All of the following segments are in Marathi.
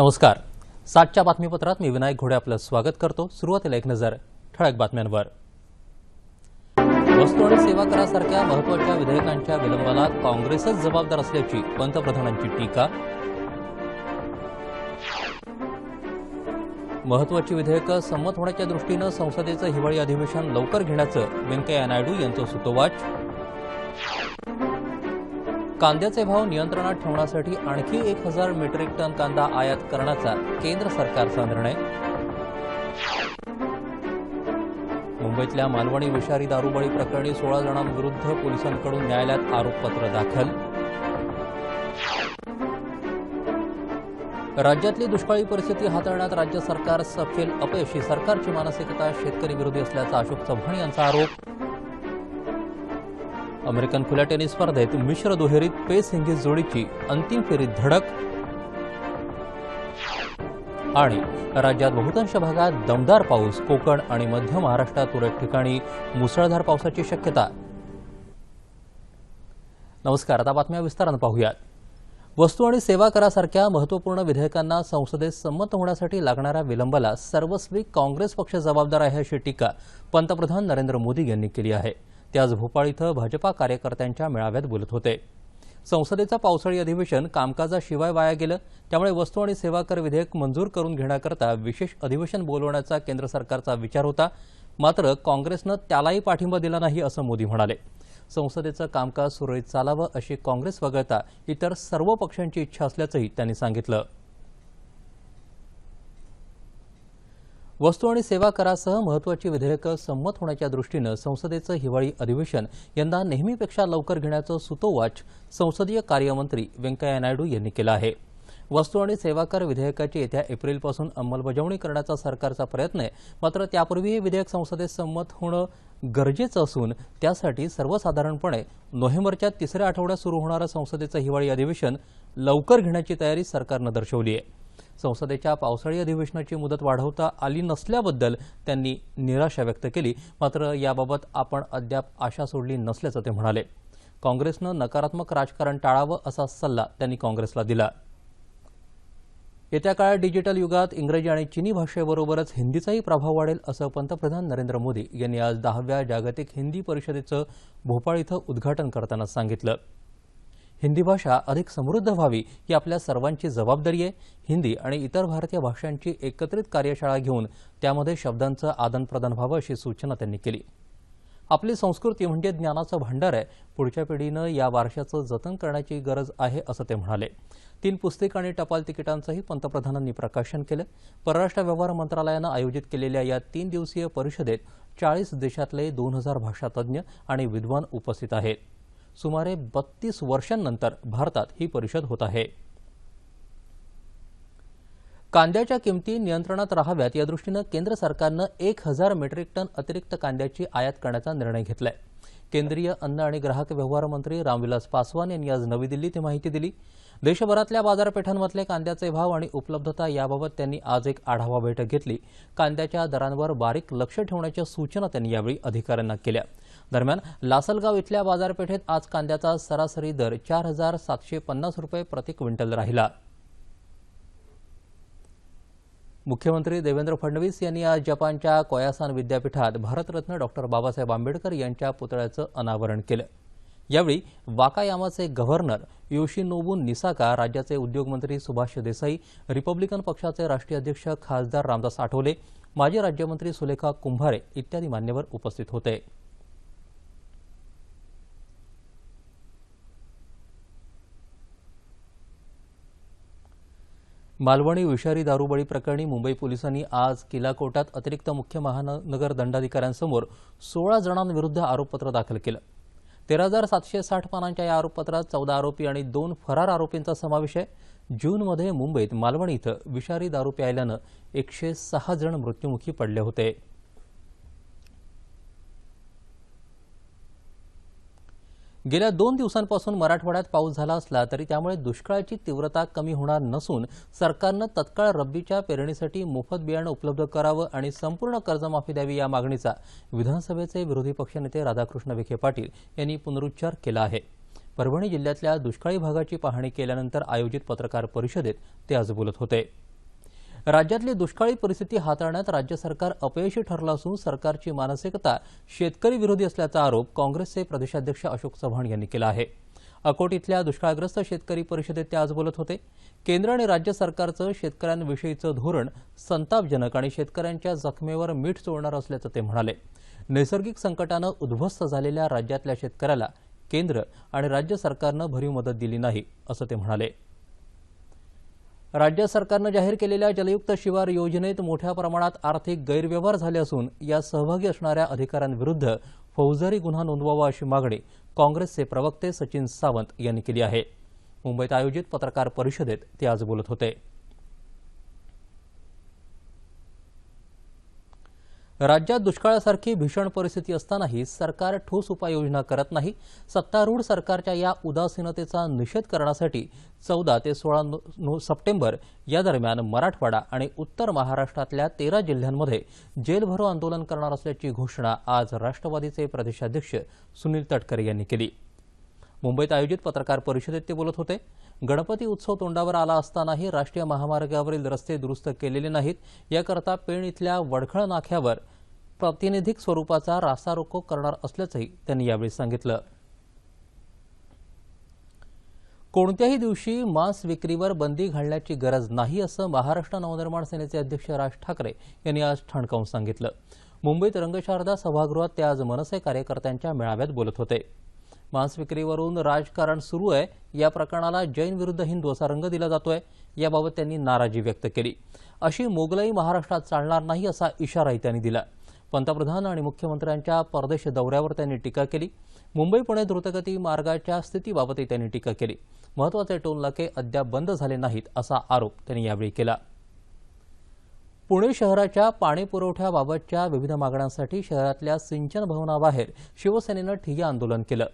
नमस्कार. सातच्या बातमीपत्रात मी विनायक घोडे आपलं स्वागत करतो. सुरुवातीला एक नजर ठळक बातम्यांवर. वस्तू आणि सेवा करासारख्या महत्त्वाच्या विधेयकांच्या विलंबाला काँग्रेसच जबाबदार असल्याची पंतप्रधानांची टीका. महत्वाची विधेयकं संमत होण्याच्या दृष्टीनं संसदेचं हिवाळी अधिवेशन लवकर घेण्याचं व्यंकय्या नायडू यांचं सुतोवाच. कांद्याचे भाव नियंत्रणात ठेवण्यासाठी आणखी एक हजार मेट्रिक टन कांदा आयात करण्याचा केंद्र सरकारचा निर्णय. मुंबईतल्या मालवणी विषारी दारूबळी प्रकरणी सोळा जणांविरुद्ध पोलिसांकडून न्यायालयात आरोपपत्र दाखल. राज्यातली दुष्काळी परिस्थिती हाताळण्यात राज्य सरकार सफेल अपयशी सरकारची मानसिकता शेतकरी विरोधी असल्याचा अशोक चव्हाण यांचा आरोप. अमेरिकन खुल्या टेनिस स्पर्धेत मिश्र दुहेरीत पेस हिंगीस जोडीची अंतिम फेरीत धडक. आणि राज्यात बहुतांश भागात दमदार पाऊस कोकण आणि मध्य महाराष्ट्रात तुरळक ठिकाणी मुसळधार पावसाची शक्यता. नमस्कार आता बातम्या विस्तारानं पाहूयात. वस्तू आणि सेवा करासारख्या महत्त्वपूर्ण विधेयकांना संसदेत संमत होण्यासाठी लागणाऱ्या विलंबाला सर्वस्वी काँग्रेस पक्ष जबाबदार आहे अशी टीका पंतप्रधान नरेंद्र मोदी यांनी केली आहे. ते आज भोपाळ इथं भाजपा कार्यकर्त्यांच्या मेळाव्यात बोलत होते. संसदेचं पावसाळी अधिवेशन कामकाजाशिवाय वाया गेलं त्यामुळे वस्तू आणि सेवा कर विधेयक मंजूर करून घेण्याकरता विशेष अधिवेशन बोलवण्याचा केंद्र सरकारचा विचार होता. मात्र काँग्रेसनं त्यालाही पाठिंबा दिला नाही असं मोदी म्हणाले. संसदेचं कामकाज सुरळीत चालावं अशी काँग्रेस वगळता इतर सर्व पक्षांची इच्छा असल्याचंही त्यांनी सांगितलं. वस्तू आणि सेवा करासह महत्वाची विधेयकं संमत होण्याच्या दृष्टीनं संसदेचं हिवाळी अधिवेशन यंदा नेहमीपेक्षा लवकर घेण्याचं सुतोवाच संसदीय कार्यमंत्री व्यंकय्या नायडू यांनी केलं आहे. वस्तू आणि सेवा कर विधेयकाची येत्या एप्रिलपासून अंमलबजावणी करण्याचा सरकारचा प्रयत्न आहे. मात्र त्यापूर्वी हे विधेयक संसदेत संमत होणं गरजेचं असून त्यासाठी सर्वसाधारणपणे नोव्हेंबरच्या तिसऱ्या आठवड्यात सुरू होणारं संसदेचं हिवाळी अधिवेशन लवकर घेण्याची तयारी सरकारनं दर्शवली आहे. संसदेच्या पावसाळी अधिवेशनाची मुदत वाढवता आली नसल्याबद्दल त्यांनी निराशा व्यक्त केली. मात्र याबाबत आपण अद्याप आशा सोडली नसल्याचं ते म्हणाले. काँग्रेसनं नकारात्मक राजकारण टाळावं असा सल्ला त्यांनी काँग्रेसला दिला. येत्या काळात डिजिटल युगात इंग्रजी आणि चिनी भाषेबरोबरच हिंदीचाही प्रभाव वाढेल असं पंतप्रधान नरेंद्र मोदी यांनी आज दहाव्या जागतिक हिंदी परिषदेचं भोपाळ इथं उद्घाटन करताना सांगितलं. हिंदी भाषा अधिक समृद्ध व्हावी ही आपल्या सर्वांची जबाबदारी आहे. हिंदी आणि इतर भारतीय भाषांची एकत्रित कार्यशाळा घेऊन त्यामध्ये शब्दांचं आदानप्रदान व्हावं अशी सूचना त्यांनी केली. आपली संस्कृती म्हणजे ज्ञानाचं भांडार आहे. पुढच्या पिढीनं या वारशाचं जतन करण्याची गरज आहे असं ते म्हणाले. तीन पुस्तिका आणि टपाल तिकिटांचंही पंतप्रधानांनी प्रकाशन केलं. परराष्ट्र व्यवहार मंत्रालयानं आयोजित केलेल्या या तीन दिवसीय परिषदेत चाळीस देशातले दोन हजार भाषातज्ञ आणि विद्वान उपस्थित आहेत. सुमारे बत्तीस वर्षांनंतर भारतात ही परिषद होत आहे. कांद्याच्या किमती नियंत्रणात राहाव्यात यादृष्टीनं केंद्र सरकारनं एक हजार मेट्रिक टन अतिरिक्त कांद्याची आयात करण्याचा निर्णय घेतलाय. केंद्रीय अन्न आणि ग्राहक व्यवहार मंत्री रामविलास पासवान यांनी आज नवी दिल्लीत ही माहिती दिली. देशभरातल्या बाजारपेठांमधले कांद्याचे भाव आणि उपलब्धता याबाबत त्यांनी आज एक आढावा बैठक घेतली. कांद्याच्या दरांवर बारीक लक्ष ठेवण्याच्या सूचना त्यांनी यावेळी अधिकाऱ्यांना केल्या. दरम्यान लासलगाव इथल्या बाजारपेठेत आज कांद्याचा सरासरी दर चार हजार सातशे पन्नास रुपये प्रति क्विंटल राहिला. मुख्यमंत्री देवेंद्र फडणवीस यांनी आज जपानच्या कोयासान विद्यापीठात भारतरत्न डॉक्टर बाबासाहेब आंबेडकर यांच्या पुतळ्याचं अनावरण केलं. यावेळी वाकायामाचे गव्हर्नर योशिनोबू निसाका राज्याचे उद्योगमंत्री सुभाष देसाई रिपब्लिकन पक्षाचे राष्ट्रीय अध्यक्ष खासदार रामदास आठवले माजी राज्यमंत्री सुलेखा कुंभारे इत्यादी मान्यवर उपस्थित होते. मालवणी विषारी दारुबळी प्रकरणी मुंबई पोलिसांनी आज किलाकोटात अतिरिक्त मुख्य महानगर दंडाधिकाऱ्यांसमोर सोळा जणांविरुद्ध आरोपपत्र दाखल केलं. तेरा हजार सातशे साठ पानांच्या या आरोपपत्रात चौदा आरोपी आणि दोन फरार आरोपींचा समावेश आहे. जूनमध्ये मुंबईत मालवणी इथं विषारी दारू प्यायल्यानं एकशे सहा जण मृत्युमुखी पडले होते. गेल्या दोन दिवसांपासून मराठवाड्यात पाऊस झाला असला तरी त्यामुळे दुष्काळाची तीव्रता कमी होणार नसून सरकारनं तत्काळ रब्बीच्या पेरणीसाठी मोफत बियाणं उपलब्ध करावं आणि संपूर्ण कर्जमाफी द्यावी या मागणीचा विधानसभेचे विरोधी पक्षनेते राधाकृष्ण विखे पाटील यांनी पुनरुच्चार केला आहे. परभणी जिल्ह्यातल्या दुष्काळी भागाची पाहणी केल्यानंतर आयोजित पत्रकार परिषदेत ते आज बोलत होते. राज्यातली दुष्काळी परिस्थिती हाताळण्यात राज्य सरकार अपयशी ठरलं असून सरकारची मानसिकता शेतकरी विरोधी असल्याचा आरोप काँग्रेसचे प्रदेशाध्यक्ष अशोक चव्हाण यांनी केला आहे. अकोट इथल्या दुष्काळग्रस्त शेतकरी परिषदेत ते आज बोलत होते. केंद्र आणि राज्य सरकारचं शेतकऱ्यांविषयीचं धोरण संतापजनक आणि शेतकऱ्यांच्या जखमेवर मीठ चोळणार असल्याचं ते म्हणाले. नैसर्गिक संकटानं उद्ध्वस्त झालेल्या राज्यातल्या शेतकऱ्याला केंद्र आणि राज्य सरकारनं भरीव मदत दिली नाही असं ते म्हणाले. राज्य सरकारनं जाहीर केलेल्या जलयुक्त शिवार योजनेत मोठ्या प्रमाणात आर्थिक गैरव्यवहार झाले असून या सहभागी असणाऱ्या अधिकाऱ्यांविरुद्ध फौजदारी गुन्हा नोंदवावा अशी मागणी काँग्रेसचे प्रवक्ते सचिन सावंत यांनी केली आहे. मुंबईत आयोजित पत्रकार परिषदेत ते आज बोलत होते. राज्यात दुष्काळासारखी भीषण परिस्थिती असतानाही सरकार ठोस उपाययोजना करत नाही. सत्तारूढ सरकारच्या या उदासीनतेचा निषेध करण्यासाठी चौदा ते सोळा सप्टेंबर या दरम्यान मराठवाडा आणि उत्तर महाराष्ट्रातल्या तेरा जिल्ह्यांमध्ये जेलभरो आंदोलन करणार असल्याची घोषणा आज राष्ट्रवादीचे प्रदेशाध्यक्ष सुनील तटकरे यांनी केली. मुंबईत आयोजित पत्रकार परिषदेत ते बोलत होते. गणपती उत्सव तोंडावर आला असतानाही राष्ट्रीय महामार्गावरील रस्ते दुरुस्त केलेले नाहीत. याकरता पेण इथल्या वडखळ नाक्यावर प्रातिनिधिक स्वरूपाचा रास्ता रोको करणार असल्याचंही त्यांनी यावेळी सांगितलं. कोणत्याही दिवशी मांस विक्रीवर बंदी घालण्याची गरज नाही असं महाराष्ट्र नवनिर्माण सेनेचे अध्यक्ष राज ठाकरे यांनी आज ठणकावून सांगितलं. मुंबईत रंगशारदा सभागृहात ते आज मनसे कार्यकर्त्यांच्या मेळाव्यात बोलत होते. मांस विक्रीवरून राजकारण सुरू आहे. या प्रकरणाला जैन विरुद्ध हिंदू असा रंग दिला जातोय. याबाबत त्यांनी नाराजी व्यक्त केली. अशी मोगलाई महाराष्ट्रात चालणार नाही असा इशाराही त्यांनी दिला. पंतप्रधान आणि मुख्यमंत्र्यांच्या परदेश दौऱ्यावर त्यांनी टीका केली. मुंबई पुणे द्रुतगती मार्गाच्या स्थितीबाबतही त्यांनी टीका केली. महत्त्वाचे टोल नाके अद्याप बंद झाले नाहीत असा आरोप त्यांनी यावेळी केला. पुणे शहराच्या पाणी पुरवठ्याबाबतच्या विविध मागण्यांसाठी शहरातल्या सिंचन भवनाबाहेर शिवसेनेनं ठिय्या आंदोलन केलं.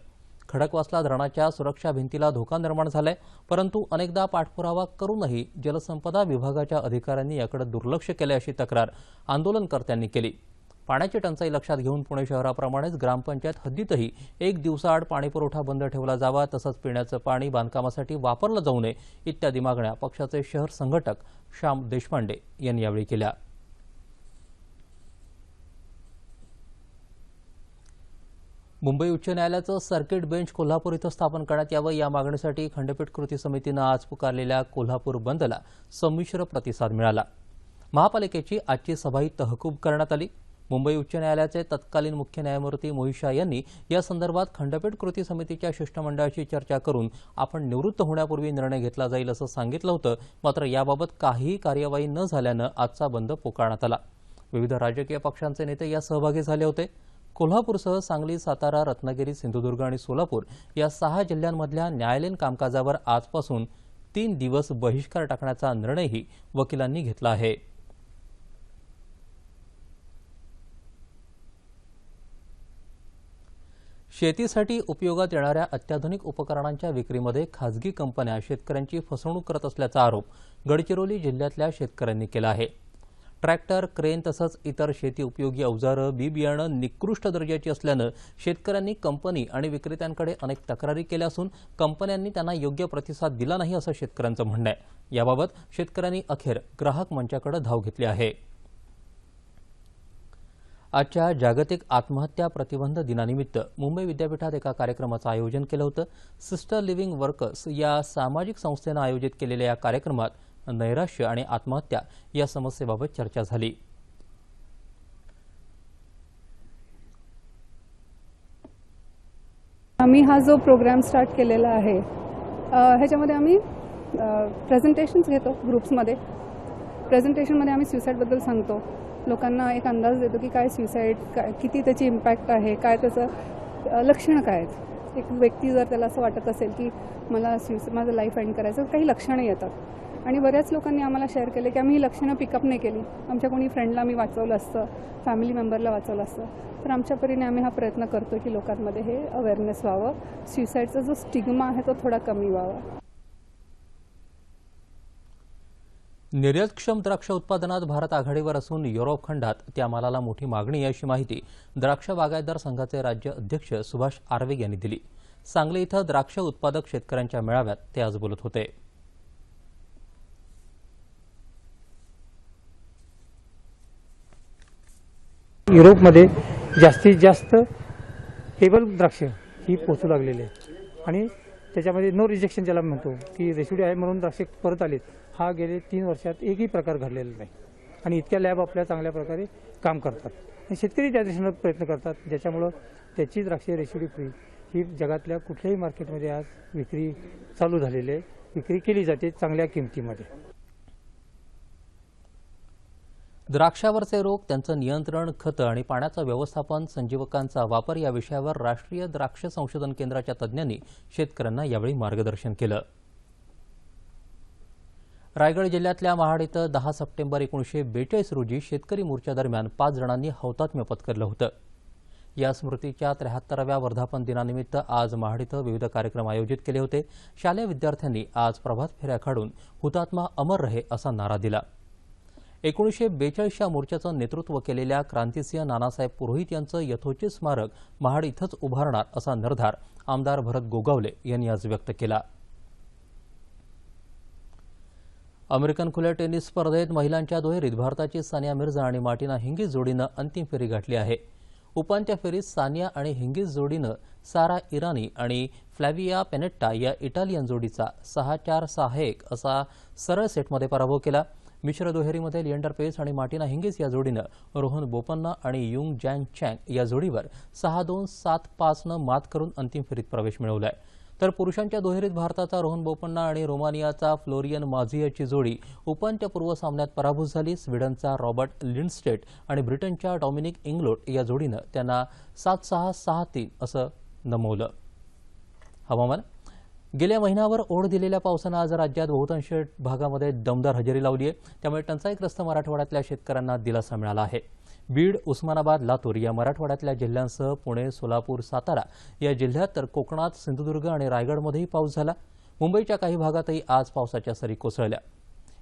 खडकवासला धरणाच्या सुरक्षा भिंतीला धोका निर्माण झालाय परंतु अनेकदा पाठपुरावा करूनही जलसंपदा विभागाच्या अधिकाऱ्यांनी याकडे दुर्लक्ष केले अशी तक्रार आंदोलनकर्त्यांनी केली. पाण्याची टंचाई लक्षात घेऊन पुणे शहराप्रमाणेच ग्रामपंचायत हद्दीतही एक दिवसाआड पाणीपुरवठा बंद ठेवला जावा तसंच पिण्याचं पाणी बांधकामासाठी वापरलं जाऊ नये इत्यादी मागण्या पक्षाचे शहर संघटक श्याम देशपांडे यांनी यावेळी केल्या. मुंबई उच्च न्यायालयाचं सर्किट बेंच कोल्हापूर इथं स्थापन करण्यात यावं या मागणीसाठी खंडपीठ कृती समितीनं आज पुकारलेल्या कोल्हापूर बंदला संमिश्र प्रतिसाद मिळाला. महापालिकेची आजची सभाही तहकूब करण्यात आली. मुंबई उच्च न्यायालयाचे तत्कालीन मुख्य न्यायमूर्ती मोहिशा यांनी या संदर्भात खंडपीठ कृती समितीच्या शिष्टमंडळाशी चर्चा करून आपण निवृत्त होण्यापूर्वी निर्णय घेतला जाईल असं सांगितलं होतं. मात्र याबाबत काहीही कार्यवाही न झाल्यानं आजचा बंद पुकारण्यात आला. विविध राजकीय पक्षांचे नेते या सहभागी झाले होते. कोल्हापूरसह सांगली सातारा रत्नागिरी सिंधुदुर्ग आणि सोलापूर या सहा जिल्ह्यांमधल्या न्यायालयीन कामकाजावर आजपासून तीन दिवस बहिष्कार टाकण्याचा निर्णयही वकिलांनी घेतला आहे. शेतीसाठी उपयोगात येणाऱ्या अत्याधुनिक उपकरणांच्या विक्रीमध्ये खासगी कंपन्या शेतकऱ्यांची फसवणूक करत असल्याचा आरोप गडचिरोली जिल्ह्यातल्या शेतकऱ्यांनी केला आहे. ट्रॅक्टर क्रेन तसंच इतर शेती उपयोगी अवजारं बी बियाणं निकृष्ट दर्जाची असल्यानं शेतकऱ्यांनी कंपनी आणि विक्रेत्यांकडे अनेक तक्रारी केल्या असून कंपन्यांनी त्यांना योग्य प्रतिसाद दिला नाही असं शेतकऱ्यांचं म्हणणं आहे. याबाबत शेतकऱ्यांनी अखेर ग्राहक मंचाकडे धाव घेतली आहे. आजच्या जागतिक आत्महत्या प्रतिबंध दिनानिमित्त मुंबई विद्यापीठात एका कार्यक्रमाचं आयोजन केलं होतं. सिस्टर लिव्हिंग वर्कर्स या सामाजिक संस्थेनं आयोजित केलेल्या या कार्यक्रमात नैराश्य आणि आत्महत्या या समस्येबाबत चर्चा झाली. आम्ही हा जो प्रोग्राम स्टार्ट केलेला आहे ह्याच्यामध्ये आम्ही प्रेझेंटेशन्स घेतो ग्रुप्समध्ये प्रेझेंटेशनमध्ये आम्ही सुसाईडबद्दल सांगतो. लोकांना एक अंदाज देतो की काय सुसाईड काय किती त्याची इम्पॅक्ट आहे काय त्याचं लक्षणं काय आहेत. एक व्यक्ती जर त्याला असं वाटत असेल की मला स्युस माझं लाईफ एंड करायचं तर काही लक्षणं येतात. आणि बऱ्याच लोकांनी आम्हाला शेअर केले की आम्ही ही लक्षणं पिकअप नाही केली. आमच्या कोणी फ्रेंडला मी वाचवलं असतं फॅमिली मेंबरला वाचवलं असतं. तर आमच्या परीने आम्ही हा प्रयत्न करतो की लोकांमध्ये हे अवेअरनेस व्हावं. सुसाईडचा जो स्टिग्मा आहे तो थोडा कमी व्हावा. निर्यातक्षम द्राक्ष उत्पादनात भारत आघाडीवर असून युरोप खंडात त्या मालाला मोठी मागणी आहे अशी माहिती द्राक्ष बागायतदार संघाचे राज्य अध्यक्ष सुभाष आर्वे यांनी दिली. सांगली इथं द्राक्ष उत्पादक शेतकऱ्यांच्या मेळाव्यात ते आज बोलत होते. युरोपमध्ये जास्तीत जास्त टेबल द्राक्ष ही पोचू लागलेली आहे आणि त्याच्यामध्ये नो रिजेक्शन ज्याला म्हणतो की रेसिडी आहे म्हणून द्राक्षे परत आलेत. हा गेले तीन वर्षात एकही प्रकार घडलेला नाही. आणि इतक्या लॅब आपल्या चांगल्या प्रकारे काम करतात. आणि शेतकरी त्या दिशेनं प्रयत्न करतात ज्याच्यामुळं त्याची द्राक्षे रेसिडी फ्री ही जगातल्या कुठल्याही मार्केटमध्ये आज विक्री चालू झालेली आहे. विक्री केली जाते चांगल्या किमतीमध्ये. द्राक्षावरचे रोग त्यांचं नियंत्रण खतं आणि पाण्याचं व्यवस्थापन संजीवकांचा वापर या विषयावर राष्ट्रीय द्राक्ष संशोधन केंद्राच्या तज्ज्ञांनी शेतकऱ्यांना यावेळी मार्गदर्शन केलं. रायगड जिल्ह्यातल्या महाड इथं दहा सप्टेंबर एकोणीशे बेचाळीस रोजी शेतकरी मोर्चादरम्यान पाच जणांनी हौतात्म्य पत्करलं होतं. या स्मृतीच्या त्र्याहत्तराव्या वर्धापन दिनानिमित्त आज महाड इथं विविध कार्यक्रम आयोजित केले होते. शालेय विद्यार्थ्यांनी आज प्रभात फेऱ्या काढून हुतात्मा अमर रहे असा नारा दिला. एकोणीसशे बेचाळीसच्या मोर्चाचं नेतृत्व केलेल्या क्रांतिसिंह नानासाहेब पुरोहित यांचं यथोचित स्मारक महाड इथंच उभारणार असा निर्धार आमदार भरत गोगावले यांनी आज व्यक्त केला. अमेरिकन खुल्या टेनिस स्पर्धेत महिलांच्या दुहेरीत भारताची सानिया मिर्झा आणि मार्टिना हिंगीज जोडीनं अंतिम फेरी गाठली आहे. उपांत्य फेरीत सानिया आणि हिंगीज जोडीनं सारा इराणी आणि फ्लॅविया पेनेट्टा या इटालियन जोडीचा सहा चार सहा एक असा सरळ सेटमध्ये पराभव केला. मिश्र दुहेरीमध्ये लिएंडर पेस आणि मार्टिना हिंगीस या जोडीनं रोहन बोपन्ना आणि युंग जॅन चँग या जोडीवर सहा दोन सात पाचनं मात करून अंतिम फेरीत प्रवेश मिळवलाय. तर पुरुषांच्या दुहेरीत भारताचा रोहन बोपन्ना आणि रोमानियाचा फ्लोरियन माझियाची जोडी उपांत्यपूर्व सामन्यात पराभूत झाली. स्वीडनचा रॉबर्ट लिंडस्टेट आणि ब्रिटनच्या डॉमिनिक इंग्लोट या जोडीनं त्यांना सात सहा सहा तीन असं नमवलं. हवामान? गेल्या महिन्यावर ओढ दिलेल्या पावसानं आज राज्यात बहुतांश भागामध्ये दमदार हजेरी लावली आहे. त्यामुळे टंचाईग्रस्त मराठवाड्यातल्या शेतकऱ्यांना दिलासा मिळाला आहे. बीड उस्मानाबाद लातूर या मराठवाड्यातल्या जिल्ह्यांसह पुणे सोलापूर सातारा या जिल्ह्यात तर कोकणात सिंधुदुर्ग आणि रायगडमध्येही पाऊस झाला. मुंबईच्या काही भागातही आज पावसाच्या सरी कोसळल्या.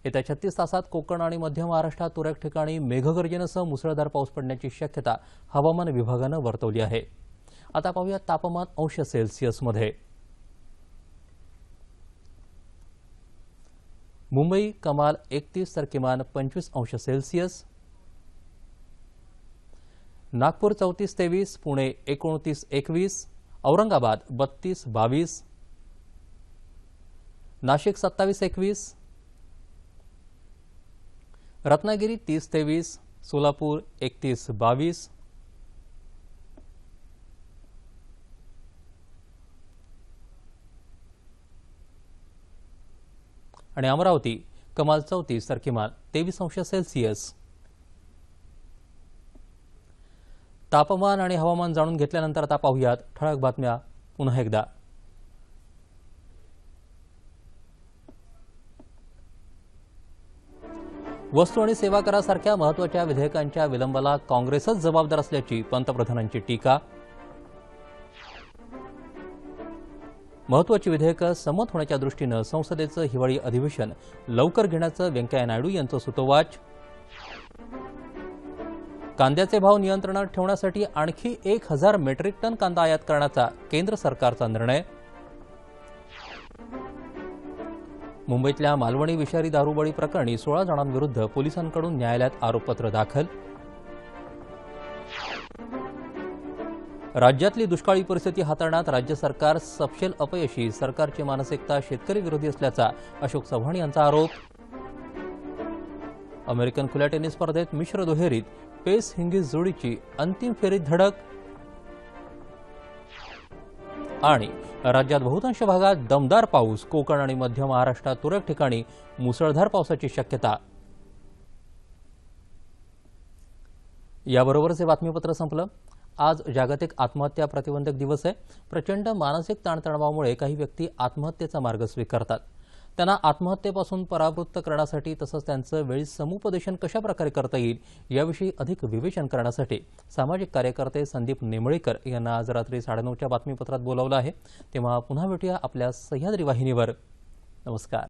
येत्या छत्तीस तासात कोकण आणि मध्य महाराष्ट्रात तुरळक ठिकाणी मेघगर्जनेसह मुसळधार पाऊस पडण्याची शक्यता हवामान विभागानं वर्तवली आहे. आता पाहूया तापमान अंश सेल्सिअसमध्ये. मुंबई कमाल एकतीस तर किमान पंचवीस अंश सेल्सिअस. नागपूर चौतीस तेवीस पुणे एकोणतीस एकवीस औरंगाबाद बत्तीस बावीस नाशिक सत्तावीस एकवीस रत्नागिरी तीस तेवीस सोलापूर एकतीस बावीस आणि अमरावती कमाल चौतीस तर किमान तेवीस अंश सेल्सिअस. तापमान आणि हवामान जाणून घेतल्यानंतर आता पाहूयात ठळक बातम्या पुन्हा एकदा. वस्तू आणि सेवा करासारख्या महत्त्वाच्या विधेयकांच्या विलंबाला काँग्रेसच जबाबदार असल्याची पंतप्रधानांची टीका महत्वाची विधेयकं संमत होण्याच्या दृष्टीनं संसदेचं हिवाळी अधिवेशन लवकर घेण्याचं व्यंकय्या नायडू यांचं सुतोवाच. कांद्याचे भाव नियंत्रणात ठेवण्यासाठी आणखी एक हजार मेट्रिक टन कांदा आयात करण्याचा केंद्र सरकारचा निर्णय. मुंबईतल्या मालवणी विषारी दारूबळी प्रकरणी सोळा जणांविरुद्ध पोलिसांकडून न्यायालयात आरोपपत्र दाखल. राज्यातली दुष्काळी परिस्थिती हाताळण्यात राज्य सरकार सपशेल अपयशी सरकारची मानसिकता शेतकरी विरोधी असल्याचा अशोक चव्हाण यांचा आरोप. अमेरिकन खुल्या टेनिस स्पर्धेत मिश्र दुहेरीत पेस हिंगीज जोडीची अंतिम फेरीत धडक आणि राज्यात बहुतांश भागात दमदार पाऊस कोकण आणि मध्य महाराष्ट्रात तुरळक ठिकाणी मुसळधार पावसाची शक्यता. याबरोबरच हे बातमीपत्र संपलं. आज जागतिक आत्महत्या प्रतिबंधक दिवस आहे. प्रचंड मानसिक ताणतणावामुळे काही व्यक्ती आत्महत्येचा मार्ग स्वीकारतात. त्यांना आत्महत्येपासून परावृत्त करण्यासाठी तसंच त्यांचं वेळी समुपदेशन कशा प्रकारे करता येईल याविषयी अधिक विवेचन करण्यासाठी सामाजिक कार्यकर्ते संदीप नेमळेकर यांना आज रात्री साडेनऊच्या बातमीपत्रात बोलावलं आहे. तेव्हा पुन्हा भेटूया आपल्या सह्याद्री वाहिनीवर. नमस्कार.